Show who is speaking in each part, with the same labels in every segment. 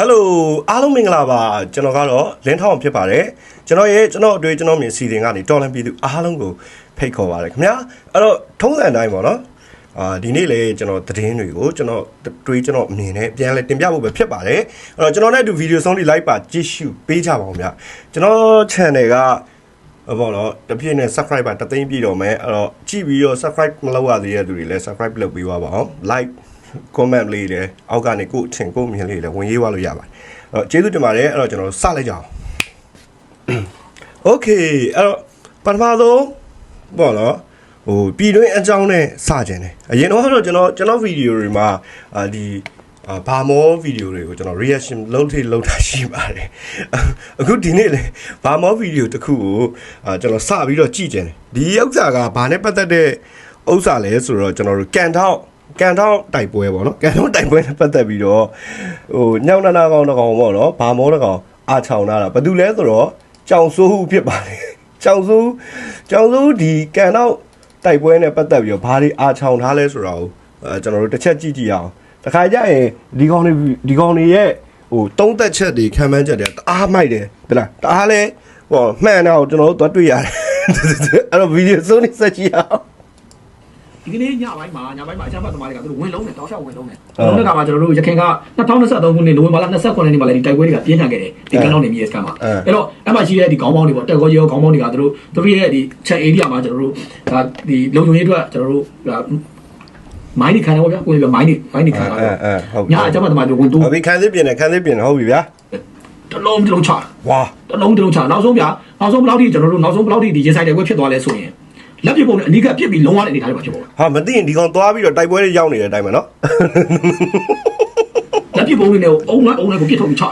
Speaker 1: ဟယ်လိုအားလုံးမင်္ဂလာပါကျွန်တော်ကတော့လင်းထောင်းဖြစ်ပါတယ်ကျွန်တော်ရဲ့ကျွန်တော်အတွေ့ကျွန်တော်မြင်စီစဉ်ကနေတော်လန်ပြည်သူအားလုံးကိုဖိတ်ခေါ်ပါတယ်ခင်ဗျာအဲ့တော့ထုံးစံတိုင်းပေါ့နော်အာဒီနေ့လေကျွန်တော်သတင်းတွေကိုကျွန်တော်တွေးကျွန်တော်အမြင်နဲ့ပြန်လဲတင်ပြဖို့ပဲဖြစ်ပါတယ်အဲ့တော့ကျွန်တော်နဲ့အတူဗီဒီယိုဆုံးလေး like ပါကြည့်ရှုပေးကြပါဦးဗျာကျွန်တော် channel ကဘောတော့တပြည့်နဲ့ subscribe ပါတသိန်းပြည့်တော့မယ်အဲ့တော့ကြည့်ပြီးတော့ subscribe မလုပ်ရသေးတဲ့သူတွေလည်း subscribe လုပ်ပေးပါပါအောင် like comment လေးလည်းအောက်ကနေကို့အထင်ကို့မြင်လေးလည်းဝင်ရေးသွားလို့ရပါတယ်အဲ့တော့ကျေးဇူးတင်ပါတယ်အဲ့တော့ကျွန်တော်စလိုက်ကြအောင် Okay အဲ့တော့ပထမဆုံးပေါ့နော်ဟိုပြည်တွင်းအကြောင်းနဲ့စကြင်တယ်အရင်တော့ကတော့ကျွန်တော်ကျွန်တော်ဗီဒီယိုတွေမှာအာဒီအာဘာမောဗီဒီယိုတွေကိုကျွန်တော် reaction လုပ်ထိလုပ်တာရှိပါတယ်အခုဒီနေ့လေဘာမောဗီဒီယိုတစ်ခုကိုအာကျွန်တော်စပြီးတော့ကြည့်ကြင်တယ်ဒီဥစ္စာကဘာနဲ့ပတ်သက်တဲ့ဥစ္စာလဲဆိုတော့ကျွန်တော်တို့ကန်ထောက် ကန်ထောက်တိုက်ပွဲပေါ့နော်ကန်ထောက်တိုက်ပွဲနဲ့ပတ်သက်ပြီးတော့ဟိုညောင်နာနာကောင်တကောင်ပေါ့နော်ဘာမောတကောင်အာချောင်လာတာဘာတူလဲဆိုတော့ကြောင်စိုးဟုဖြစ်ပါတယ်ကြောင်စိုးကြောင်စိုးဒီကန်ထောက်တိုက်ပွဲနဲ့ပတ်သက်ပြီးတော့ဘာတွေအာချောင်ထားလဲဆိုတော့အဲကျွန်တော်တို့တစ်ချက်ကြည့်ကြည့်အောင်တခါကြရင်ဒီကောင်တွေဒီကောင်တွေရဲ့ဟိုတုံးသက်ချက်တွေခံမှန်းချက်တွေတအားမိုက်တယ်ဗလားတအားလဲဟိုမှန်တော့ကျွန်တော်တို့သွားတွေ့ရတယ်အဲ့တော့ဗီဒီယိုစုံနေစက်ကြည့်အောင်
Speaker 2: ဒီကနေ့ညပိုင်းမှာညပိုင်းမှာအချမ်းဖတ်သမားတွေကသူတို့ဝင်လုံးတယ်တောက်လျှောက်ဝင်လုံးတယ်
Speaker 1: ဟုတ်
Speaker 2: ဝင်လုံးတဲ့ခါမှာကျွန်တော်တို့ရခိုင်က2023ခုနှစ်နိုဝင်ဘာလ29ရက်နေ့မှာလည်းဒီတိုက်ပွဲတွေကပြင်းထန်ခဲ့တယ်ဒီကန်တော့နေမြေစကန်မှာ
Speaker 1: အဲ
Speaker 2: အဲ့တော့အဲ့မှာရှိတဲ့ဒီခေါင်းပေါင်းတွေပေါ့တက်ကောကြီးရောခေါင်းပေါင်းတွေကသူတို့သူတို့ရဲ့ဒီချက် area မှာကျွန်တော်တို့ဒါဒီလုံခြုံရေးအတွက်ကျွန်တော်တို့ဒါမိုင်းနေခံတယ်ပေါ့ဗျာကိုယ်ကမိုင်းနေမိုင်းနေခံတာ
Speaker 1: အဲအဲဟုတ်
Speaker 2: ညအချမ်းဖတ်သမားတွေဝင်တူး
Speaker 1: အဘိခန်းသေးပြင်တယ်ခန်းသေးပြင်တယ်ဟုတ်ပြီဗျာ
Speaker 2: တလုံးတလုံးချ
Speaker 1: ဝါ
Speaker 2: တလုံးတလုံးချနောက်ဆုံးဗျာနောက်ဆုံးဘယ်လောက်ထိကျွန်တော်တို့နောက်ဆုံးဘယ်လောက်ထိဒီရင်ဆိုင်တိုက်ပွဲဖြစ်သွားလဲဆိုရင် လက်ပြပုံနဲ့အနီးကပြစ်ပြီးလုံးဝတဲ့အနေထားတွေပါဖြစ်ပေါ်
Speaker 1: ဟာမသိရင်ဒီကောင်သွားပြီးတော့တိုက်ပွဲတွေရောက်နေတဲ့အတိုင်းပဲနော်
Speaker 2: လက်ပြပုံးလေးနဲ့အုံလိုက်အုံလိုက်ကိုပြစ်ထုတ်ပြီးချတာ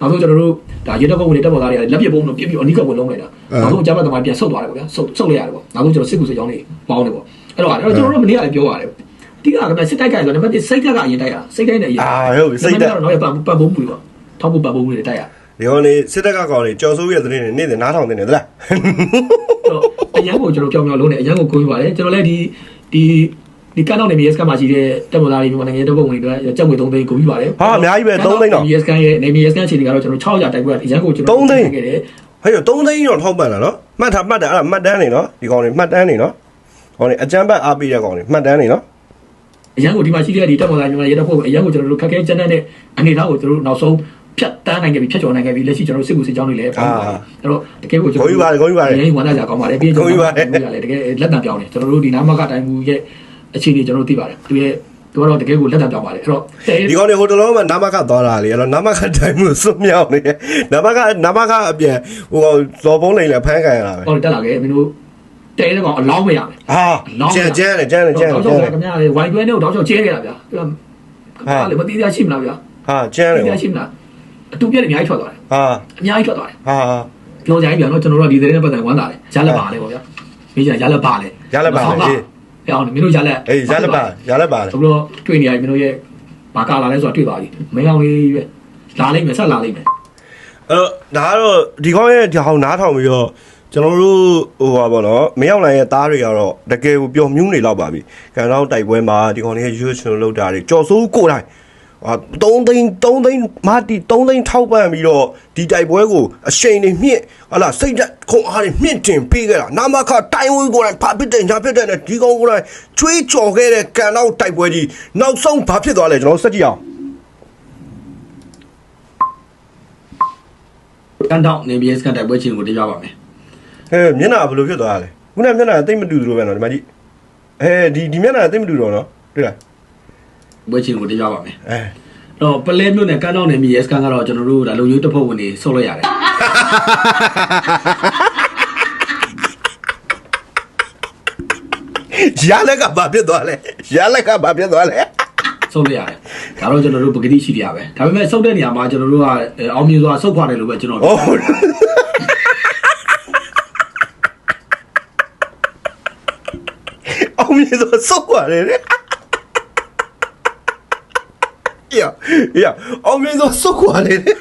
Speaker 2: နောက်ဆုံးကျွန်တော်တို့ဒါရေတပ်ဘုံတွေတက်ပေါ်သားတွေကလက်ပြပုံးတော့ပြစ်ပြီးအနီးကဝင်လုံးလိုက်တာနောက်ဆုံးအကြမ်းဖက်သမားပြန်ဆုတ်သွားတယ်ပေါ့ဗျာဆုတ်ဆုတ်လိုက်ရတယ်ပေါ့နောက်ဆုံးကျွန်တော်စစ်ကူစစ်ကြောင်းတွေပေါင်းတယ်ပေါ့အဲ့တော့အဲ့တော့ကျွန်တော်တို့မနေ့ကလည်းပြောရတယ်တိကကမှစစ်တိုက်ကြတယ်ဆိုတော့နံပါတ်1စိတ်ဓာတ်ကအရင်တိုက်ရစိတ်တိုင်းနဲ့အရင်
Speaker 1: အာဟုတ်ပြီစိတ်ဓာတ်
Speaker 2: တော့ရပတ်ပတ်ပုံးမှုတွေပေါ့ထောက်ဖို့ပတ်ပုံးမှုတွေတိုက်ရ
Speaker 1: ဒီကောင်နေစစ်တပ်ကကောင်နေကြော်စိုးရဲ့သတင်းတွေနေ့စဉ်နားထောင်နေတယ်သလား
Speaker 2: တော့အရန်ကိုကျွန်တော်ကြောင်ကြောင်လုံးနဲ့အရန်ကိုကိုးပါတယ်ကျွန်တော်လည်းဒီဒီဒီကန်တော့နေ MSK မှာရှိတဲ့တက်ပေါ်သားတွေမြန်မာနိုင်ငံတပ်ဖွဲ့ဝင်တွေအတွက်ကြက်ငွေ3သိန်းကိုပြီးပါတယ်
Speaker 1: ဟာအများကြီးပဲ3သိန်းတော့
Speaker 2: MSK ရဲ့နေ MSK အခြေအနေကတော့ကျွန်တော်600တိုက်ပွဲအရန်ကိုကျွန်တော်
Speaker 1: 3သိန်း
Speaker 2: ခဲ့တယ်
Speaker 1: ဟဲ့3သိန်းတော့ထောက်ပံ့တာနော်မှတ်ထားမှတ်တယ်အဲ့ဒါမှတ်တမ်းနေနော်ဒီကောင်နေမှတ်တမ်းနေနော်ကောင်နေအကြမ်းဖက်အားပေးတဲ့ကောင်နေမှတ်တမ်းနေနော်
Speaker 2: အရန်ကိုဒီမှာရှိတဲ့ဒီတက်ပေါ်သားမြန်မာရဲတပ်ဖွဲ့ဝင်အရန်ကိုကျွန်တော်တို့ခက်ခဲကြမ်းတဲ့အနေအထားကိုကျွန်တော်တို့နောက်ဆုံး ဖြတ်တန်းနိုင်ခဲ့ပြီဖြတ်ကျော်နိုင်ခဲ့ပြီလက်ရှိကျွန်တော်တို့စစ်ကူစစ်ကြောင်းတွေလည်းပေါ့ပါတယ်အဲ့တော့တကယ်ကိုကျွန်တော်
Speaker 1: ဂုဏ်ယူပါတယ်ဂုဏ်ယူပါတယ်
Speaker 2: ရင်းဝမ်းသာကြကောင်းပါတယ်ပြီးရင်ကျွန်
Speaker 1: ဂုဏ်ယူ
Speaker 2: တော်
Speaker 1: ပါတယ်
Speaker 2: တို့လည်းတကယ်လက်တံပြောင်းတယ်ကျွန်တော်တို့ဒီနာမကတိုင်းမူရဲ့အခြေအနေကျွန်တော်တို့သိပါတယ်သူရဲ့သူကတော့တကယ်ကိုလက်တံပြောင်းပါတယ်အဲ့တော့တဲ့
Speaker 1: ဒီကောင်နေဟိုတလုံးမှာနာမခသွားတာလေအဲ့တော့နာမခတိုင်းမှုစွမြောက်နေတယ်နာမခနာမခအပြန်ဟိုကောင်ဇော်ဖုံးလိန်လည်းဖမ်းခံရတာပဲ
Speaker 2: ဟောတက်လာခဲ့မင်းတို့တဲတဲ့ကောင်အလောင်းမရမယ်
Speaker 1: ဟာကျန်ကျန်လေကျန်လေကျန်လေ
Speaker 2: တောက်
Speaker 1: ကျ
Speaker 2: ချော
Speaker 1: န်
Speaker 2: က်
Speaker 1: လေ
Speaker 2: ခင်ဗျားလေဝိုင်တွဲနဲ့တောက်ချောက်ကျဲခဲ့တာဗျာသူကဟာလေမတိရရှိမလားဗျာ
Speaker 1: ဟာကျန်
Speaker 2: တိ
Speaker 1: လေ
Speaker 2: ရရှိမလား အတူပြက်အများကြီးထွက်သွားတယ်
Speaker 1: ဟာ
Speaker 2: အများကြီးထွက်သွားတယ်
Speaker 1: ဟာ
Speaker 2: ပြောကြရင်ဗျာနော်ကျွန်တော်တို့ကဒီသတင်းနဲ့ပတ်သက်ဝမ်းသာတယ်ရလက်ပါလေပေါ့ဗျာမေးကြရလက်ပါလေ
Speaker 1: ရလက်ပါလေ
Speaker 2: ပြောင်းနေမင်းတို့ရလက်
Speaker 1: အေးရလက်ပါရလက်ပါလေ
Speaker 2: ဆိုတော့တွေ့နေရမင်းတို့ရဲ့ဘာကာလာလဲဆိုတာတွေ့သွားပြီမင်းအောင်လေးပဲလာလိမ့်မယ်ဆက်လာလိမ့်မယ်
Speaker 1: အဲ့တော့ဒါကတော့ဒီကောင်ရဲ့ဒီဟောင်းနားထောင်ပြီးတော့ကျွန်တော်တို့ဟိုပါဘောနော်မရောက်နိုင်ရဲ့သားတွေကတော့တကယ်ကိုပျော်မြူးနေတော့ပါပြီကန်တော့တိုက်ပွဲမှာဒီကောင်လေးရဲ့ရွှေချွန်လောက်တာတွေကြော်စိုးကိုတိုင်း ဟာ3သိန်း3သိန်းမာတီ3သိန်းထောက်ပံ့ပြီးတော့ဒီတိုက်ပွဲကိုအရှိန်တွေမြင့်ဟာလာစိတ်ဓာတ်ခုံအားတွေမြင့်တင်ပေးခဲ့တာနာမခတိုင်းဝင်းကိုတိုင်းဖာပစ်တဲ့ညာပစ်တဲ့နဲ့ဒီကောင်ကိုတိုင်းချွေးကြော်ခဲ့တဲ့ကန်တော့တိုက်ပွဲကြီးနောက်ဆုံးဘာဖြစ်သွားလဲကျွန်တော်တို့စက်ကြည့်အောင်
Speaker 2: ကန်တောင်းနေ BS ကတိုက်ပွဲချင်းကိုတရားပါမယ်
Speaker 1: ဟဲ့မျက်နှာဘယ်လိုဖြစ်သွားလဲခုနကမျက်နှာအသိမ့်မတူသလိုပဲနော်ဒီမကြီးအဲဒီဒီမျက်နှာအသိမတူတော့နော်တွေ့လား
Speaker 2: ပွဲချင်းကိုတရားပါမယ်
Speaker 1: အဲ
Speaker 2: တော့ပလဲမြို့နယ်ကန်တောင်းနေ BS ကန်ကတော့ကျွန်တော်တို့ဒါလုံရုပ်တပ်ဖွဲ့ဝင်တွေဆုတ်လိုက်ရတယ်
Speaker 1: ရလက်ကဘာဖြစ်သွားလဲရလက်ကဘာဖြစ်သွားလဲ
Speaker 2: ဆုတ်လိုက်ရတယ်ဒါတော့ကျွန်တော်တို့ပကတိရှိတရားပဲဒါပေမဲ့ဆုတ်တဲ့နေရာမှာကျွန်တော်တို့ကအောင်မြင်စွာဆုတ်ခွာတယ်လို့ပဲကျွန်တော်
Speaker 1: ဟောအောင်မြေတော့စောက်ရတယ်လေ ရရအောင်မြေတော့စောက်ရတယ်လေ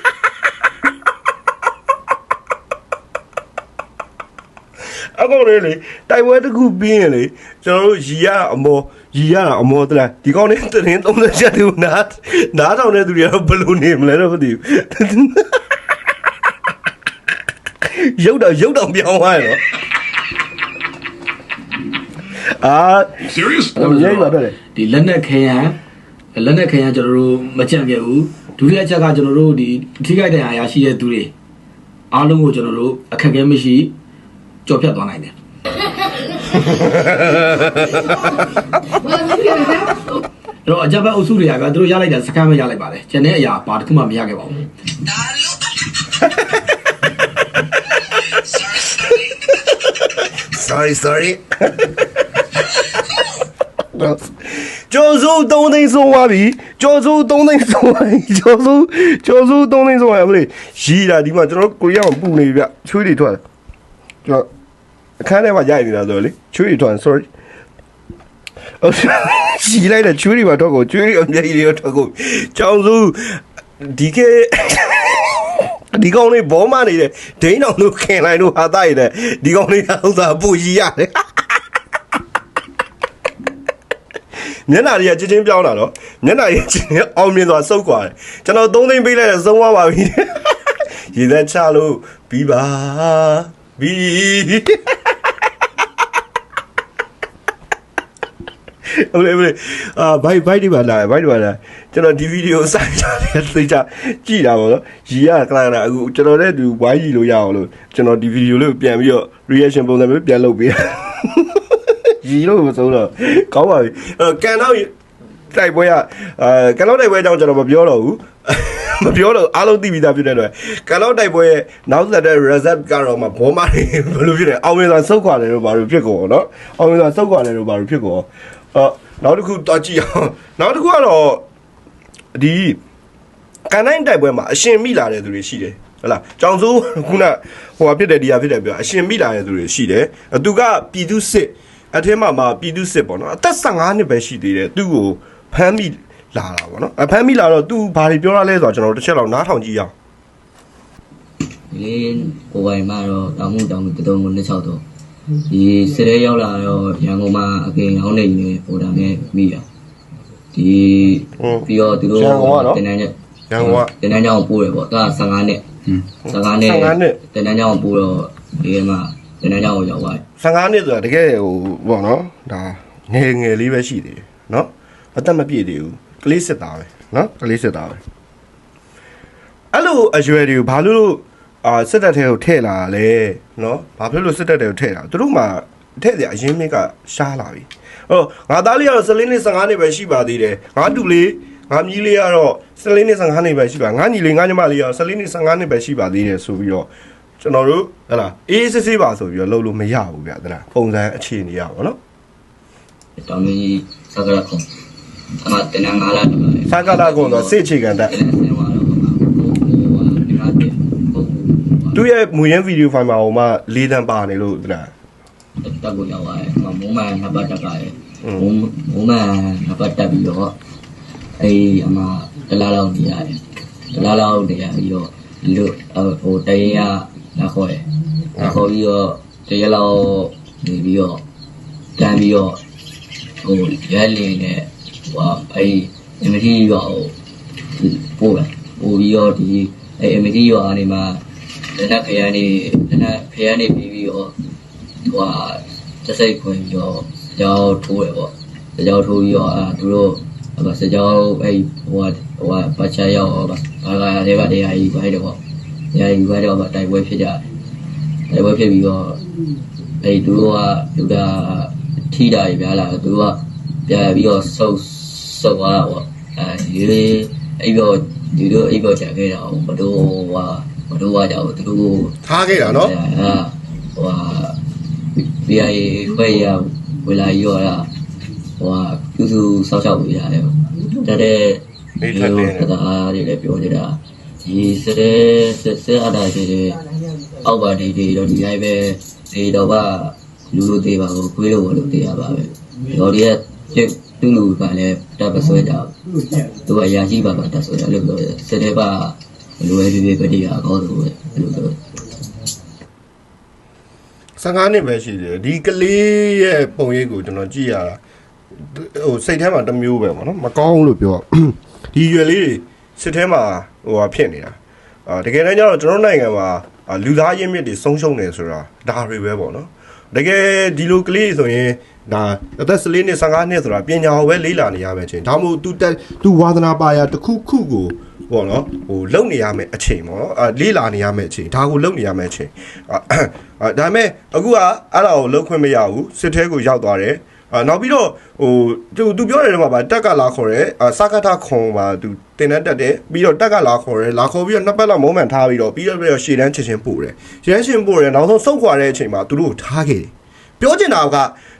Speaker 1: အအကောင်လေးလေတိုက်ပွဲတစ်ခုပြီးရင်လေကျွန်တော်တို့ရီရအမောရီရတာအမောတလားဒီကောင်လေးတရင်30ချက်တူနားနားထောင်တဲ့သူတွေကတော့ဘယ်လိုနေမလဲတော့မသိဘူးရုပ်တော့ရုပ်တော့ပြောင်းသွားရတော့အာ
Speaker 3: Serious?
Speaker 1: ရိပ်ပါတော့လေ
Speaker 2: ဒီလက်နက်ခဲယံ လက်နက်ခဲယံကျွန်တော်တို့မကြံ့ပြဘူးဒုတိယအချက်ကကျွန်တော်တို့ဒီထိခိုက်ဒဏ်ရာရရှိတဲ့သူတွေအားလုံးကိုကျွန်တော်တို့အခက်အခဲမရှိကြော်ဖြတ်သွားနိုင်တယ်အဲ့တော့အကြမ်းဖက်အုပ်စုတွေကဗျာသူတို့ရလိုက်တာစကမ်းမရလိုက်ပါတယ်ကျန်တဲ့အရာဘာတစ်ခုမှမရခဲ့ပါဘူး
Speaker 1: sorry sorry ကျော်စိုး3သိန်းဆုံးသွားပြီကျော်စိုး3သိန်းဆုံးသွားပြီကျော်စိုးကျော်စိုး3သိန်းဆုံးသွားပြီမလေးရီးတာဒီမှာကျွန်တော်တို့ကိုရီးယားမှာပူနေပြီဗျချွေးတွေထွက်တယ်ကျွန်တော်အခန်းထဲမှာရိုက်နေတာဆိုတော့လေချွေးတွေထွက်တယ် sorry အော်ရီးလိုက်တဲ့ချွေးတွေမှာတော့ကိုချွေးတွေအမြဲကြီးတွေတော့ကိုကျောင်းစိုးဒီကေဒီကောင်လေးဘောမနေတဲ့ဒိန်းအောင်တို့ခင်လိုက်တို့ဟာတိုက်တဲ့ဒီကောင်လေးဥစ္စာပူကြီးရတယ် မျက်နှာတွေကချင်းချင်းပြောင်းလာတော့မျက်နှာရဲ့ချင်းချင်းအောင်မြင်သွားစုပ်သွားတယ်ကျွန်တော်သုံးသိန်းပေးလိုက်တဲ့သုံးသွားပါပြီရေသက်ချလို့ပြီးပါပြီးဟုတ်လေဟုတ်လေအာဘိုက်ဘိုက်ဒီပါလာဘိုက်ဒီပါလာကျွန်တော်ဒီဗီဒီယိုစိုက်တာလေသိချကြည့်တာပေါ့နော်ရီရကလာတာအခုကျွန်တော်လည်းဒီဝိုင်းရီလို့ရအောင်လို့ကျွန်တော်ဒီဗီဒီယိုလေးကိုပြန်ပြီးတော့ reaction ပုံစံမျိုးပြန်လုပ်ပေးတာ ရီလို့မဆုံးတော့ကောင်းပါပြီအဲ့တော့ကန်တော့တိုက်ပွဲကအဲကန်တော့တိုက်ပွဲအကြောင်းကျွန်တော်မပြောတော့ဘူးမပြောတော့အားလုံးသိပြီးသားဖြစ်တဲ့အတွက်ကန်တော့တိုက်ပွဲရဲ့နောက်ဆက်တဲ့ reset ကတော့မှဘောမတွေဘယ်လိုဖြစ်လဲအောင်ဝင်သာဆုတ်ခွာတယ်တော့ဘာလို့ဖြစ်ကုန်အောင်နော်အောင်ဝင်သာဆုတ်ခွာတယ်တော့ဘာလို့ဖြစ်ကုန်အောင်အော်နောက်တစ်ခုတော့ကြည့်အောင်နောက်တစ်ခုကတော့ဒီကန်တိုင်းတိုက်ပွဲမှာအရှင်မိလာတဲ့သူတွေရှိတယ်ဟုတ်လားကြောင်စိုးခုနဟိုဟာဖြစ်တယ်ဒီဟာဖြစ်တယ်ပြောအရှင်မိလာတဲ့သူတွေရှိတယ်သူကပြည်သူစစ် အထက်မှာမှာပြည်သူစစ်ပေါ့နော်အသက်15နှစ်ပဲရှိသေးတယ်သူ့ကိုဖမ်းမိလာတာပေါ့နော်အဖမ်းမိလာတော့သူဘာတွေပြောရလဲဆိုတော့ကျွန်တော်တို့တစ်ချက်လောက်နားထောင်ကြည့်ရအောင်
Speaker 4: ဒီလေးကိုယ်ပိုင်မှာတော့တောင်မှုတောင်မှုတတုံးကိုနှစ်ချောက်တော့ဒီစရဲရောက်လာတော့ရန်ကုန်မှာအကင်ရောင်းနေနေပေါ်တာနဲ့မိတာဒီပြီးတော့သူတို့တင်တန်းချက်
Speaker 1: ရန်ကုန်က
Speaker 4: တင်တန်းကြောင်ပို့တယ်ပေါ့သူက15နှစ်15နှစ်
Speaker 1: 15နှစ်
Speaker 4: တင်တန်းကြောင်ပို့တော့ဒီမှာ တင်တန်းကြောင်ကိုရောက်သွားတယ်
Speaker 1: 15နှစ်ဆိုတာတကယ်ဟိုပေါ့နော်ဒါငယ်ငယ်လေးပဲရှိသေးတယ်နော်အသက်မပြည့်သေးဘူးကလေးစစ်သားပဲနော်ကလေးစစ်သားပဲအဲ့လိုအရွယ်တွေကိုဘာလို့အာစစ်တပ်ထဲကိုထည့်လာလဲနော်ဘာဖြစ်လို့စစ်တပ်ထဲကိုထည့်လာသူတို့မှထည့်တယ်အရင်မြစ်ကရှားလာပြီဟောငါသားလေးကတော့14နှစ်15နှစ်ပဲရှိပါသေးတယ်ငါတူလေးငါမြီးလေးကတော့14နှစ်15နှစ်ပဲရှိပါငါညီလေးငါညီမလေးကတော့14နှစ်15နှစ်ပဲရှိပါသေးတယ်ဆိုပြီးတော့ ကျွန်တော်တို့ဟလာအေးအေးဆေးဆေးပါဆိုပြီးတော့လုပ်လို့မရဘူးဗျာတလားပုံစံအခြေအနေရပါတော့နော်
Speaker 4: တောင်ကြီးစကားခုံအမတင်တန်းငါလာတော့တယ်
Speaker 1: စကားလာကုန်တော့စစ်အခြေခံတက်
Speaker 4: တင်တန်းဆင်းသွားတော့ဟိုဟိုဒီမှာတဲ့ဟို
Speaker 1: သူ့ရဲ့မူရင်းဗီဒီယိုဖိုင်မှာဟိုမှလေးတန်းပါနေလို့တလား
Speaker 4: တက်ကိုရောက်သွားတယ်။မိုးမှန်နှစ်ပတ်တက်လာတယ်။မိုးမိုးမှန်နှစ်ပတ်တက်ပြီးတော့အေးအမတလားလောက်နေရတယ်။တလားလောက်နေရပြီးတော့လူဟိုတရေက လာခေါ်တယ်။လာခေါ်ပြီးတော့တရေလောက်နေပြီးတော့တန်းပြီးတော့ဟိုရဲလင်းနဲ့ဟိုအေးအမတီရောပို့တယ်။ပို့ပြီးတော့ဒီအေးအမတီရောအနေမှာလက်နက်ခရမ်းနေလက်နက်ခရမ်းနေပြီးပြီးတော့ဟိုဟာစက်စိတ်ခွင်ပြီးတော့စကြောင်းထိုးရပေါ့စကြောင်းထိုးပြီးတော့အာသူတို့ဟိုစကြောင်းအဲ့ဟိုဟာဟိုဟာပတ်ချရောက်ဘာဘာကလေးပါတရားကြီးခွဲတယ်ပေါ့ တရားကြီးခွဲတော့တိုက်ပွဲဖြစ်ကြတယ်တိုက်ပွဲဖြစ်ပြီးတော့အဲ့သူတို့ကလူတာထိတာကြီးဗျာလားသူတို့ကပြန်ပြီးတော့ဆုပ်ဆုပ်သွားတာပေါ့အဲဒီလေးအဲ့တော့ဒီလိုအဲ့တော့ချက်ခဲ့တာဘတို့ဟာဘတို့ကကြောက်သူတို့
Speaker 1: ထားခဲ့တာနော်
Speaker 4: အာဟိုဟာ BIA ခွဲရဝလာရောတာဟိုဟာပြုစုစောက်ရှောက်ပေးရတယ်တတဲ့တတားတွေလည်းပြောနေတာ ဒီစတဲ့ဆက်ဆက်အတားတွေအောက်ပါဒီတွေတော့ဒီတိုင်းပဲဒီတော့ကလူလူသေးပါကိုခွေးလို့ဘလို့သေးရပါပဲတော်ဒီကပြည့်သူ့လူကလည်းတပ်ပဆွဲကြသူကရာရှိပါပါတပ်ဆွဲတယ်လို့ပြောတယ်စတဲ့ပါလူရဲ့ပြပြပတိကအကောင်းဆုံးပဲလို့ပြော
Speaker 1: 15နှစ်ပဲရှိတယ်ဒီကလေးရဲ့ပုံရိပ်ကိုကျွန်တော်ကြည့်ရတာဟိုစိတ်ထဲမှာတစ်မျိုးပဲပေါ့နော်မကောင်းလို့ပြောဒီရွယ်လေးတွေ စိတ်ထဲမှာဟိုဟာဖြစ်နေတာအာတကယ်တမ်းကျတော့ကျွန်တော်နိုင်ငံမှာအာလူသားရင်းမြစ်တွေဆုံးရှုံးနေဆိုတာဒါတွေပဲပေါ့နော်တကယ်ဒီလိုကလေးဆိုရင်ဒါအသက်14နှစ်15နှစ်ဆိုတာပညာဟောပဲလေးလာနေရမယ်ချင်းဒါမှမဟုတ် तू တက် तू ဝါသနာပါရတစ်ခုခုကိုပေါ့နော်ဟိုလုံနေရမယ်အချိန်ပေါ့နော်အာလေးလာနေရမယ်အချိန်ဒါကိုလုံနေရမယ်အချိန်အာအာဒါပေမဲ့အခုကအဲ့ဒါကိုလုံခွင့်မရဘူးစစ်ထဲကိုရောက်သွားတယ် အာနောက်ပြီးတော့ဟိုသူသူပြောတယ်မှာပါတက်ကလာခေါ်တယ်အာစကထခွန်ပါသူတင်တဲ့တက်တယ်ပြီးတော့တက်ကလာခေါ်တယ်လာခေါ်ပြီးတော့နှစ်ပတ်လောက်မုံမှန်ထားပြီးတော့ပြီးတော့ပြီးတော့ရှေ့တန်းချက်ချင်းပို့တယ်ရှေ့တန်းချင်းပို့တယ်နောက်ဆုံးစုပ်ခွာတဲ့အချိန်မှာသူတို့ကိုထားခဲ့တယ်ပြောချင်တာက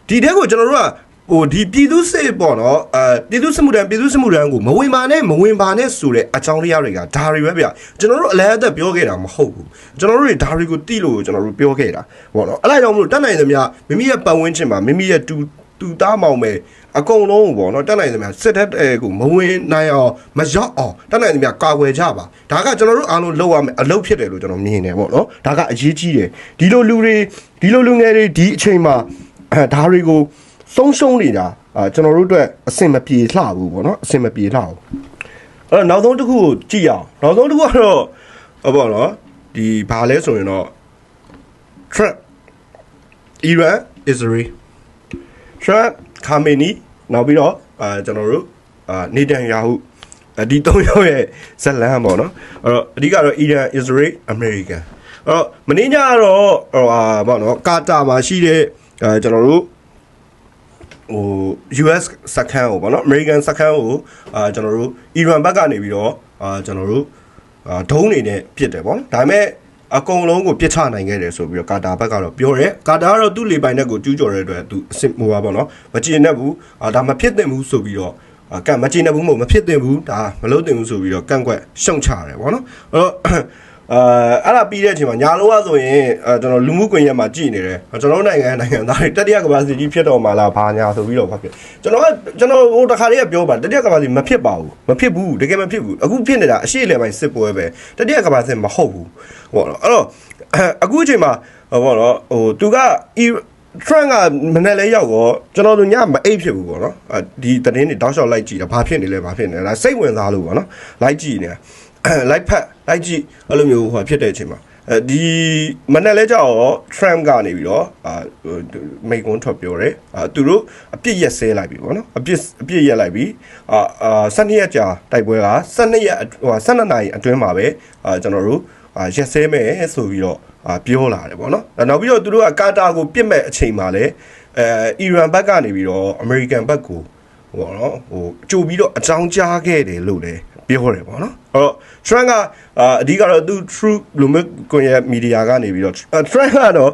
Speaker 1: ဒီတဲ့ကိုကျွန်တော်တို့ကဟိုဒီပြည်သူစစ်ပေါ့နော်အဲပြည်သူစစ်မှုထမ်းပြည်သူစစ်မှုထမ်းကိုမဝင်ပါနဲ့မဝင်ပါနဲ့ဆိုတဲ့အကြောင်းတရားတွေကဒါတွေပဲဗျကျွန်တော်တို့အလဲအသက်ပြောခဲ့တာမဟုတ်ဘူးကျွန်တော်တို့တွေဒါတွေကိုတိလို့ကျွန်တော်တို့ပြောခဲ့တာပေါ့နော်အဲ့ဒါကြောင့်မလို့တက်နိုင်သမျှမိမိရဲ့ပတ်ဝန်းကျင်မှာမိမိရဲ့တူ တူသားမောင်ပဲအကုန်လုံးပေါ့နော်တက်နိုင်သမျှစစ်တပ်အဲကိုမဝင်နိုင်အောင်မရောက်အောင်တက်နိုင်သမျှကာကွယ်ကြပါဒါကကျွန်တော်တို့အားလုံးလုပ်ရမယ်အလုပ်ဖြစ်တယ်လို့ကျွန်တော်မြင်တယ်ပေါ့နော်ဒါကအရေးကြီးတယ်ဒီလိုလူတွေဒီလိုလူငယ်တွေဒီအချိန်မှာအဲဒါတွေကိုဆုံးရှုံးနေတာအာကျွန်တော်တို့အတွက်အဆင်မပြေလှဘူးပေါ့နော်အဆင်မပြေလှဘူးအဲ့တော့နောက်ဆုံးတစ်ခုကိုကြည့်အောင်နောက်ဆုံးတစ်ခုကတော့ဟောပေါ့နော်ဒီဘာလဲဆိုရင်တော့ Trump Iran Israel Trump Khamenei နောက်ပြီးတော့အာကျွန်တော်တို့အာနေတန်ယာဟုဒီသုံးယောက်ရဲ့ဇက်လန်ပေါ့နော်အဲ့တော့အဓိကတော့ Iran Israel American အဲ့တော့မင်းညကတော့ဟိုအာပေါ့နော်ကာတာမှာရှိတဲ့အဲကျွန်တော်တို့ဟို US စခန်းကိုပေါ့နော် American စခန်းကိုအာကျွန်တော်တို့ Iran ဘက်ကနေပြီးတော့အာကျွန်တော်တို့အာဒုံးနေနဲ့ပြစ်တယ်ပေါ့နော်ဒါပေမဲ့ အကုန်လုံးကိုပြစ်ချနိုင်ခဲ့တယ်ဆိုပြီးတော့ကာတာဘက်ကတော့ပြောတယ်ကာတာကတော့သူ့လေပိုင်နဲ့ကိုကျူးကျော်တဲ့အတွက်သူအစ်စ်ဟိုပါပေါ့နော်မကျေနပ်ဘူးအာဒါမဖြစ်သင့်ဘူးဆိုပြီးတော့အာကန့်မကျေနပ်ဘူးမဟုတ်မဖြစ်သင့်ဘူးဒါမလုပ်သင့်ဘူးဆိုပြီးတော့ကန့်ကွက်ရှုံချတယ်ပေါ့နော်အဲ့တော့ အာအဲ့ဒါပြီးတဲ့အချိန်မှာညာလောကဆိုရင်အဲကျွန်တော်လူမှုကွန်ရက်မှာကြည်နေတယ်ကျွန်တော်နိုင်ငံနိုင်ငံသားတွေတတိယကမ္ဘာစစ်ကြီးဖြစ်တော်မှာလားဘာညာဆိုပြီးတော့ဖတ်ပြကျွန်တော်ကကျွန်တော်ဟိုတခါလေးကပြောပါတတိယကမ္ဘာစစ်မဖြစ်ပါဘူးမဖြစ်ဘူးတကယ်မဖြစ်ဘူးအခုဖြစ်နေတာအရှိလေပိုင်းစစ်ပွဲပဲတတိယကမ္ဘာစစ်မဟုတ်ဘူးဟောတော့အဲ့တော့အခုအချိန်မှာဟောပေါ့နော်ဟိုသူက Trump ကမနေ့လဲရောက်တော့ကျွန်တော်တို့ညမအိပ်ဖြစ်ဘူးပေါ့နော်ဒီသတင်းတွေတောက်လျှောက်လိုက်ကြည့်တာဘာဖြစ်နေလဲဘာဖြစ်နေလဲဒါစိတ်ဝင်စားလို့ပေါ့နော်လိုက်ကြည့်နေတာ လိုက်ဖက်လိုက်ကြည့်အဲ့လိုမျိုးဟိုဖြစ်တဲ့အချိန်မှာအဲဒီမနေ့လဲကြောက်တော့ Trump ကနေပြီးတော့အာမိကွန်းထွက်ပြောတယ်အာသူတို့အပြစ်ရက်ဆဲလိုက်ပြီပေါ့နော်အပြစ်အပြစ်ရက်လိုက်ပြီအာအာ12ရက်ကြာတိုက်ပွဲက12ရက်ဟို12နာရီအတွင်းမှာပဲအာကျွန်တော်တို့အာရက်ဆဲမယ်ဆိုပြီးတော့အာပြောလာတယ်ပေါ့နော်နောက်ပြီးတော့သူတို့ကကာတာကိုပြစ်မဲ့အချိန်မှာလည်းအဲအီရန်ဘက်ကနေပြီးတော့အမေရိကန်ဘက်ကို ဟိုနော်ဟိုကြိုပြီးတော့အကြောင်းကြားခဲ့တယ်လို့လည်းပြောတယ်ပေါ့နော်အဲ့တော့ Trump ကအအဓိကတော့သူ True လူမှုကွန်ရက်မီဒီယာကနေပြီးတော့ Trump ကတော့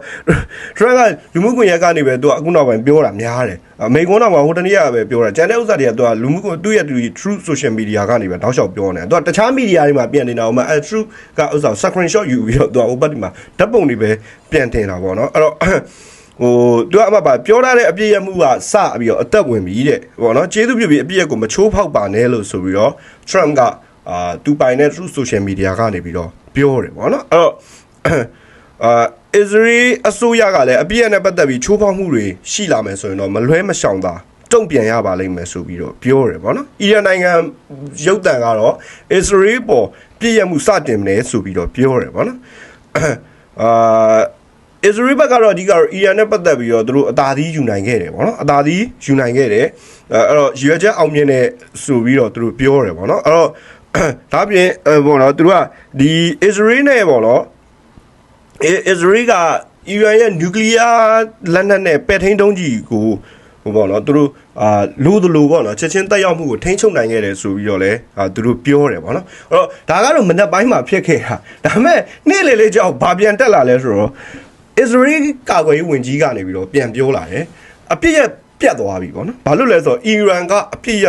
Speaker 1: Trump ကလူမှုကွန်ရက်ကနေပဲသူကအခုနောက်ပိုင်းပြောတာများတယ်အမေကွန်းတော့ကဟိုတနေ့ကပဲပြောတာကျန်တဲ့ဥစ္စာတွေကသူကလူမှုကွန်သူ့ရဲ့သူ True Social Media ကနေပဲတောက်လျှောက်ပြောနေတယ်သူကတခြားမီဒီယာတွေမှာပြန်နေတာဟိုမှာအဲ True ကဥစ္စာ screenshot ယူပြီးတော့သူကဟိုဘက်ဒီမှာဓာတ်ပုံတွေပဲပြန်တင်တာပေါ့နော်အဲ့တော့ ဟိုသူကအမပါပြောထားတဲ့အပြည့်ရမှုကစပြီးတော့အသက်ဝင်ပြီတဲ့ပေါ့နော်ကျေးဇူးပြုပြီးအပြည့်ရကိုမချိုးဖောက်ပါနဲ့လို့ဆိုပြီးတော့ Trump ကအာသူပိုင်တဲ့ True Social Media ကနေပြီးတော့ပြောတယ်ပေါ့နော်အဲ့တော့အာ Israel အစိုးရကလည်းအပြည့်အနဲ့ပတ်သက်ပြီးချိုးဖောက်မှုတွေရှိလာမယ်ဆိုရင်တော့မလွဲမရှောင်သာတုံ့ပြန်ရပါလိမ့်မယ်ဆိုပြီးတော့ပြောတယ်ပေါ့နော်။အီရန်နိုင်ငံရုပ်တံကတော့ Israel ပေါ်ပြည့်ရမှုစတင်မယ်ဆိုပြီးတော့ပြောတယ်ပေါ့နော်။အာ Israel ဘက်ကတော့အဓိကတော့အီရန်နဲ့ပတ်သက်ပြီးတော့သူတို့အသာသီးယူနိုင်ခဲ့တယ်ပေါ့နော်။အသာသီးယူနိုင်ခဲ့တယ်။အဲအဲ့တော့ရွေချက်အောင်မြင်တဲ့ဆိုပြီးတော့သူတို့ပြောတယ်ပေါ့နော်။အဲ့တော့ဒါပြင်ပေါ့နော်သူတို့ကဒီ Israel နဲ့ပေါ့နော် Israel ကအီရန်ရဲ့နျူကလ িয়ার လက်နက်နဲ့ပဲ့ထိန်းတုံးကြီးကိုဟိုပေါ့နော်သူတို့အာလို့တလို့ပေါ့နော်ချက်ချင်းတက်ရောက်မှုကိုထိန်းချုပ်နိုင်ခဲ့တယ်ဆိုပြီးတော့လဲအာသူတို့ပြောတယ်ပေါ့နော်အဲ့တော့ဒါကတော့မနက်ပိုင်းမှာဖြစ်ခဲ့တာဒါပေမဲ့နေ့လေလေးကြောက်ဘာပြန်တက်လာလဲဆိုတော့ Israel ကာကွယ်ရေးဝန်ကြီးကနေပြီးတော့ပြန်ပြောလာတယ်အပြစ်ရပြတ်သွားပြီပေါ့နော်ဘာလို့လဲဆိုတော့အီရန်ကအပြစ်ရ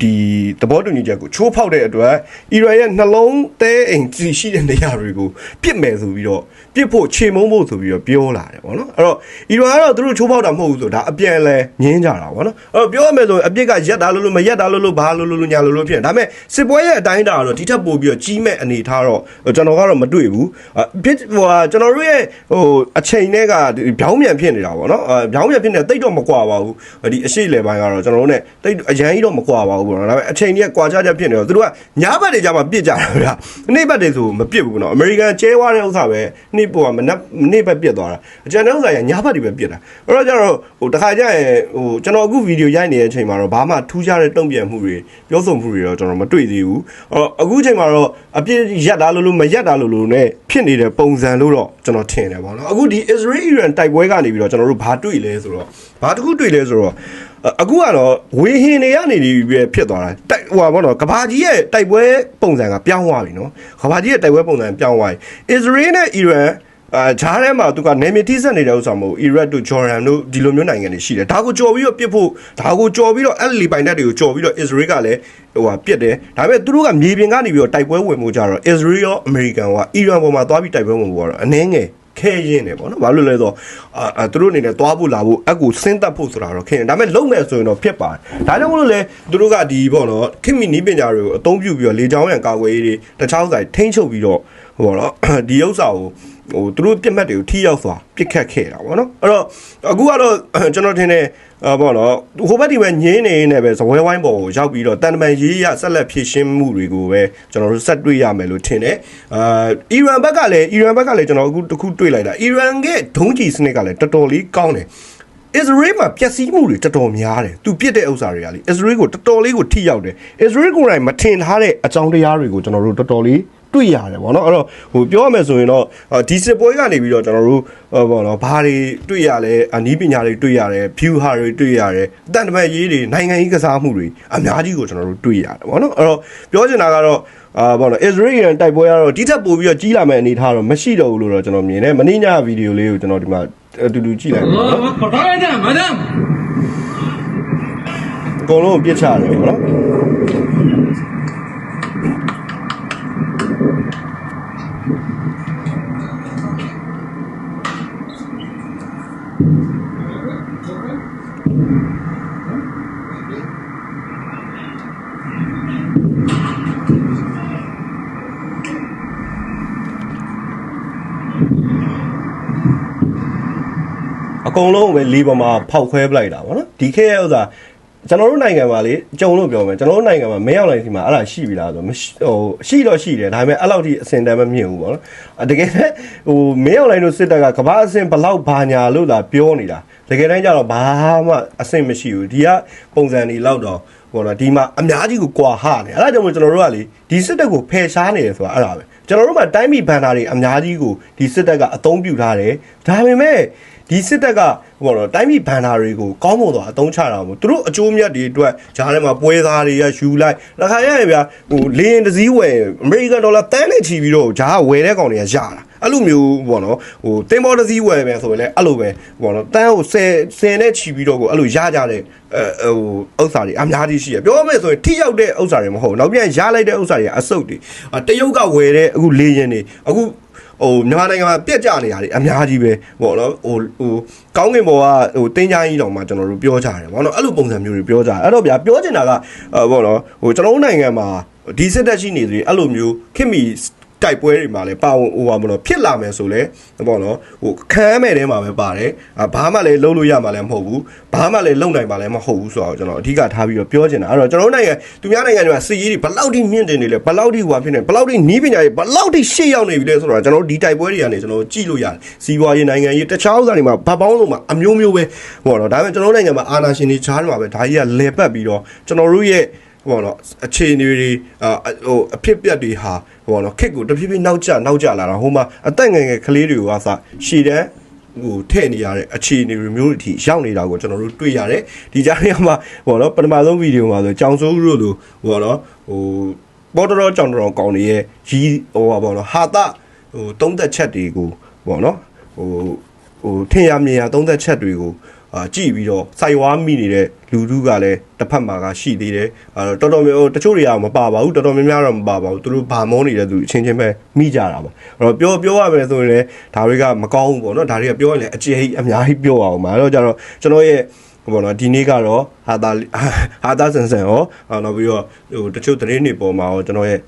Speaker 1: ဒီသဘောတူညီချက်ကိုချိုးဖောက်တဲ့အတွက်အီရန်ရဲ့နှလုံးသဲအိမ်ကြီးရှိတဲ့နေရာတွေကိုပြစ်မယ်ဆိုပြီးတော့ပြစ်ဖို့ခြေမုံဖို့ဆိုပြီးတော့ပြောလာတယ်ပေါ့နော်အဲ့တော့အီရန်ကတော့သူတို့ချိုးဖောက်တာမဟုတ်ဘူးဆိုဒါအပြန်လဲငင်းကြတာပေါ့နော်အဲ့တော့ပြောရမယ်ဆိုရင်အပြစ်ကရက်တာလို့လို့မရက်တာလို့လို့ဘာလို့လို့လို့ညာလို့လို့ဖြစ်တယ်ဒါပေမဲ့စစ်ပွဲရဲ့အတိုင်းအတာကတော့ဒီထက်ပိုပြီးတော့ကြီးမဲ့အနေထားတော့ကျွန်တော်ကတော့မတွေ့ဘူးအပြစ်ဟိုဟာကျွန်တော်တို့ရဲ့ဟိုအချိန်နဲ့ကဗျောင်းမြန်ဖြစ်နေတာပေါ့နော်အဲဗျောင်းမြန်ဖြစ်နေတိတ်တော့မကွာပါဘူးဒီအရှိလေပိုင်းကတော့ကျွန်တော်တို့ ਨੇ တိတ်အရန်ကြီးတော့မကွာပါဘူးပေါ့နော်ဒါပေမဲ့အချိန်ကြီးကွာခြားချက်ဖြစ်နေတော့သူတို့ကညာဘက်တွေကြမှာပြစ်ကြတာဗျာနေ့ဘက်တွေဆိုမပြစ်ဘူးနော်အမေရိကန်ကျဲဝါတဲ့ဥစ္စာပဲနေ့ပေါ်ကမနက်နေ့ဘက်ပြစ်သွားတာအကျန်တဲ့ဥစ္စာကညာဘက်တွေပဲပြစ်တာအဲ့တော့ကျတော့ဟိုတခါကျရင်ဟိုကျွန်တော်အခုဗီဒီယိုရိုက်နေတဲ့အချိန်မှာတော့ဘာမှထူးခြားတဲ့တုံ့ပြန်မှုတွေပြောဆိုမှုတွေတော့ကျွန်တော်မတွေ့သေးဘူးအဲ့တော့အခုချိန်မှာတော့အပြစ်ရက်တာလို့လို့မရက်တာလို့လို့ ਨੇ ဖြစ်နေတဲ့ပုံစံလို့တော့ကျွန်တော်ထင်တယ်ပေါ့နော်အခုဒီ Israel Iran တိုက်ပွဲကနေပြီးတော့ကျွန်တော်တို့ဘာတွေ့လဲဆိုတော့ဘာတစ်ခုတွေ့လဲဆိုတော့ အခုကတော့ဝေဟင်တွေကနေပြီးပဲဖြစ်သွားတာတိုက်ဟိုပါဘောနော်ကဘာကြီးရဲ့တိုက်ပွဲပုံစံကပြောင်းသွားပြီနော်ကဘာကြီးရဲ့တိုက်ပွဲပုံစံပြောင်းသွားပြီ Israel နဲ့ Iran အာဂျားထဲမှာသူကနေမီတိဆက်နေတဲ့ဥစ္စာမဟုတ်အီရတ်တို့ဂျော်ဒန်တို့ဒီလိုမျိုးနိုင်ငံတွေရှိတယ်ဒါကိုကြော်ပြီးတော့ပြစ်ဖို့ဒါကိုကြော်ပြီးတော့အဲ့လီပိုင်တက်တွေကိုကြော်ပြီးတော့ Israel ကလည်းဟိုဟာပြစ်တယ်ဒါပေမဲ့သူတို့ကမြေပြင်ကနေပြီးတော့တိုက်ပွဲဝင်မှုကြတော့ Israel ရော American ကအီရန်ပေါ်မှာသွားပြီးတိုက်ပွဲဝင်မှုကတော့အနည်းငယ် ခဲရင်တယ်ပေါ့နော်ဘာလို့လဲဆိုတော့အာသူတို့အနေနဲ့သွားဖို့လာဖို့အကူစင်းတက်ဖို့ဆိုတာတော့ခဲရင်ဒါပေမဲ့လုံမဲ့ဆိုရင်တော့ဖြစ်ပါတယ်ဒါကြောင့်မလို့လဲသူတို့ကဒီပေါ့နော်ခင်မီနီးပညာတွေကိုအသုံးပြုပြီးတော့လေချောင်းရံကာကွယ်ရေးတွေတခြားဥစ္စာတွေထိန်းချုပ်ပြီးတော့ဟိုပေါ့နော်ဒီဥစ္စာကို ဟိုသူတို့ပြစ်မှတ်တွေကိုထိရောက်စွာပြစ်ခတ်ခဲ့တာပေါ့နော်အဲ့တော့အခုကတော့ကျွန်တော်ထင်တယ်အာပေါ့နော်ဟိုဘက်ဒီပဲငင်းနေနေပဲဇပွဲဝိုင်းပေါ်ကိုရောက်ပြီးတော့တန်တမန်ရေးရဆက်လက်ဖြည့်ရှင်းမှုတွေကိုပဲကျွန်တော်တို့ဆက်တွေ့ရမယ်လို့ထင်တယ်အာအီရန်ဘက်ကလည်းအီရန်ဘက်ကလည်းကျွန်တော်အခုတစ်ခုတွေ့လိုက်တာအီရန်ရဲ့ဒုံးကျည်စနစ်ကလည်းတော်တော်လေးကောင်းတယ် Israel မှာပျက်စီးမှုတွေတော်တော်များတယ်သူပြစ်တဲ့ဥစ္စာတွေကလေ Israel ကိုတော်တော်လေးကိုထိရောက်တယ် Israel ကိုယ်တိုင်မထင်ထားတဲ့အကြောင်းတရားတွေကိုကျွန်တော်တို့တော်တော်လေး တွေ့ရတယ်ဗောနော်အဲ့တော့ဟိုပြောရမယ်ဆိုရင်တော့ဒီစစ်ပွဲကနေပြီးတော့ကျွန်တော်တို့ဟောဗောနော်ဘာတွေတွေ့ရလဲအနည်းပညာတွေတွေ့ရတယ် view ဟာတွေတွေ့ရတယ်အတန်တမတ်ရေးတွေနိုင်ငံရေးကစားမှုတွေအများကြီးကိုကျွန်တော်တို့တွေ့ရတယ်ဗောနော်အဲ့တော့ပြောချင်တာကတော့အာဗောနော် Israel ရန်တိုက်ပွဲကတော့ဒီထက်ပိုပြီးတော့ကြီးလာမယ့်အနေအထားတော့မရှိတော့ဘူးလို့တော့ကျွန်တော်မြင်တယ်မင်းညဗီဒီယိုလေးကိုကျွန်တော်ဒီမှာအတူတူကြည့်လိုက်ပါနော်
Speaker 3: Madam, madam.
Speaker 1: အကုန်လုံးကိုပြစ်ချတယ်ဗောနော် အကုန်လုံးကိုပဲလေးပေါ်မှာဖောက်ခွဲပလိုက်တာဗောနော်ဒီခေတ်ရဲ့ဥစ္စာကျွန်တော်တို့နိုင်ငံမှာလေကြုံလို့ပြောမယ်ကျွန်တော်တို့နိုင်ငံမှာမင်းအောင်လိုင်းစီမှာအဲ့ဒါရှိပြီလားဆိုမရှိဟိုရှိတော့ရှိတယ်ဒါပေမဲ့အဲ့လောက်ထိအစင်တမ်းမမြင်ဘူးဗောနော်အတကယ်နဲ့ဟိုမင်းအောင်လိုင်းတို့စစ်တပ်ကကမ္ဘာအစင်ဘလောက်ဘာညာလို့သာပြောနေတာတကယ်တမ်းကျတော့ဘာမှအစင်မရှိဘူးဒီကပုံစံတွေလောက်တော့ဟိုနော်ဒီမှာအများကြီးကိုကွာဟနေအဲ့ဒါကြောင့်မို့ကျွန်တော်တို့ကလေဒီစစ်တပ်ကိုဖယ်ရှားနေတယ်ဆိုတာအဲ့ဒါပဲကျွန်တော်တို့မှာတိုင်းပြည်ဘန်နာတွေအများကြီးကိုဒီစစ်တပ်ကအသုံးပြုထားတယ်ဒါပေမဲ့ ဒီစစ်တပ်ကဟိုတော့တိုင်းပြည်ဘန်နာတွေကိုကောင်းမွန်တော့အသုံးချတာမို့သူတို့အကျိုးမြတ်တွေအတွက်ဂျားထဲမှာပွဲသားတွေကယူလိုက်တစ်ခါရရင်ဗျာဟိုလေရင်တစည်းဝယ်အမေရိကန်ဒေါ်လာတန်းနဲ့ချီပြီးတော့ဂျားကဝယ်တဲ့ကောင်တွေကရတာ အဲ့လိုမျိုးပေါ့နော်ဟိုတင်ဘောတစည်းဝယ်ပဲဆိုရင်လည်းအဲ့လိုပဲပေါ့နော်တန်းကို10 10နဲ့ချီပြီးတော့ကိုအဲ့လိုရကြတဲ့အဲဟိုဥစ္စာတွေအများကြီးရှိရပြောမယ်ဆိုရင်ထိရောက်တဲ့ဥစ္စာတွေမဟုတ်ဘူးနောက်ပြန်ရလိုက်တဲ့ဥစ္စာတွေကအစုပ်တွေတရုတ်ကဝယ်တဲ့အခုလေရင်တွေအခုဟိုမြန်မာနိုင်ငံမှာပြက်ကြနေရတယ်အများကြီးပဲပေါ့နော်ဟိုဟိုကောင်းကင်ဘော်ကဟိုတင်းချိုင်းကြီးတောင်မှကျွန်တော်တို့ပြောကြတယ်ပေါ့နော်အဲ့လိုပုံစံမျိုးတွေပြောကြတယ်အဲ့တော့ဗျာပြောချင်တာကဟိုပေါ့နော်ဟိုကျွန်တော်တို့နိုင်ငံမှာဒီစစ်တပ်ရှိနေသေးအဲ့လိုမျိုးခင်မီ တိုက်ပွဲတွေမှာလည်းပါဝင်ဟိုပါမလို့ဖြစ်လာမယ်ဆိုလဲပေါ့နော်ဟိုခမ်းမဲ့တဲမှာပဲပါတယ်အာဘာမှလည်းလုံးလို့ရမှာလည်းမဟုတ်ဘူးဘာမှလည်းလုံနိုင်မှာလည်းမဟုတ်ဘူးဆိုတော့ကျွန်တော်အဓိကထားပြီးတော့ပြောချင်တာအဲ့တော့ကျွန်တော်တို့နိုင်ငံသူများနိုင်ငံတွေမှာစစ်ရေးတွေဘယ်လောက်ထိမြင့်တင်နေလဲဘယ်လောက်ထိဟိုဖြစ်နေဘယ်လောက်ထိနီးပညာတွေဘယ်လောက်ထိရှေ့ရောက်နေပြီလဲဆိုတော့ကျွန်တော်တို့ဒီတိုက်ပွဲတွေကနေကျွန်တော်တို့ကြည့်လို့ရတယ်စီးပွားရေးနိုင်ငံရေးတခြားဥစ္စာတွေမှာဗတ်ပေါင်းလုံးမှာအမျိုးမျိုးပဲဟောတော့ဒါပေမဲ့ကျွန်တော်တို့နိုင်ငံမှာအာဏာရှင်တွေချားနေမှာပဲဒါကြီးကလဲပတ်ပြီးတော့ကျွန်တော်တို့ရဲ့ ဟိုတော့အခြေအနေတွေအာဟိုအဖြစ်ပြက်တွေဟာဟိုတော့ခက်ကိုတဖြည်းဖြည်းနောက်ကျနောက်ကျလာတာဟိုမှာအသက်ငယ်ငယ်ကလေးတွေကစရှည်တန်းဟိုထည့်နေရတဲ့အခြေအနေတွေမျိုးတွေအထိရောက်နေတာကိုကျွန်တော်တို့တွေ့ရတယ်ဒီကြားထဲမှာဟိုတော့ပထမဆုံးဗီဒီယိုမှာဆိုကြောင်စိုးတို့လိုဟိုတော့ဟိုပေါ်တော်ကြောင်တော်ကောင်းနေရဲ့ရီဟိုပါဘောနော်ဟာတာဟိုသုံးသက်ချက်တွေကိုပေါ့နော်ဟိုဟိုထင်ရမြင်ရသုံးသက်ချက်တွေကိုဟ အာကြည့်ပြီးတော့စိုက်ဝါးမိနေတဲ့လူထုကလည်းတစ်ဖက်မှာကရှိသေးတယ်အဲတော်တော်များတချို့တွေကမပါပါဘူးတော်တော်များများတော့မပါပါဘူးသူတို့ဗာမောနေတဲ့သူအချင်းချင်းပဲမိကြတာပေါ့အဲ့တော့ပြောပြောရမယ်ဆိုရင်လည်းဒါတွေကမကောင်းဘူးပေါ့နော်ဒါတွေကပြောရင်လည်းအကျေကြီးအများကြီးပြောအောင်ပါအဲ့တော့ကြတော့ကျွန်တော်ရဲ့ဘောနော်ဒီနေ့ကတော့ဟာတာဟာတာဆန်ဆန်ရောနောက်ပြီးတော့ဟိုတချို့သတင်းတွေပေါ်မှာရောကျွန်တော်ရဲ့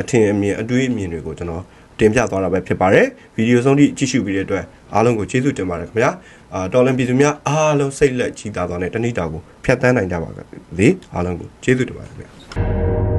Speaker 1: အထင်အမြင်အတွေးအမြင်တွေကိုကျွန်တော် တင်ပြသွားတာပဲဖြစ်ပါတယ်ဗီဒီယိုဆုံးထိကြည့်ရှုပြီးတဲ့အတွက်အားလုံးကိုကျေးဇူးတင်ပါတယ်ခင်ဗျာအာတော်လန်ပြည်သူများအားလုံးစိတ်လက်ကြည်သာသွားတဲ့တနေ့တာကိုဖျက်ဆီးနိုင်ကြပါလေအားလုံးကိုကျေးဇူးတင်ပါတယ်ခင်ဗျာ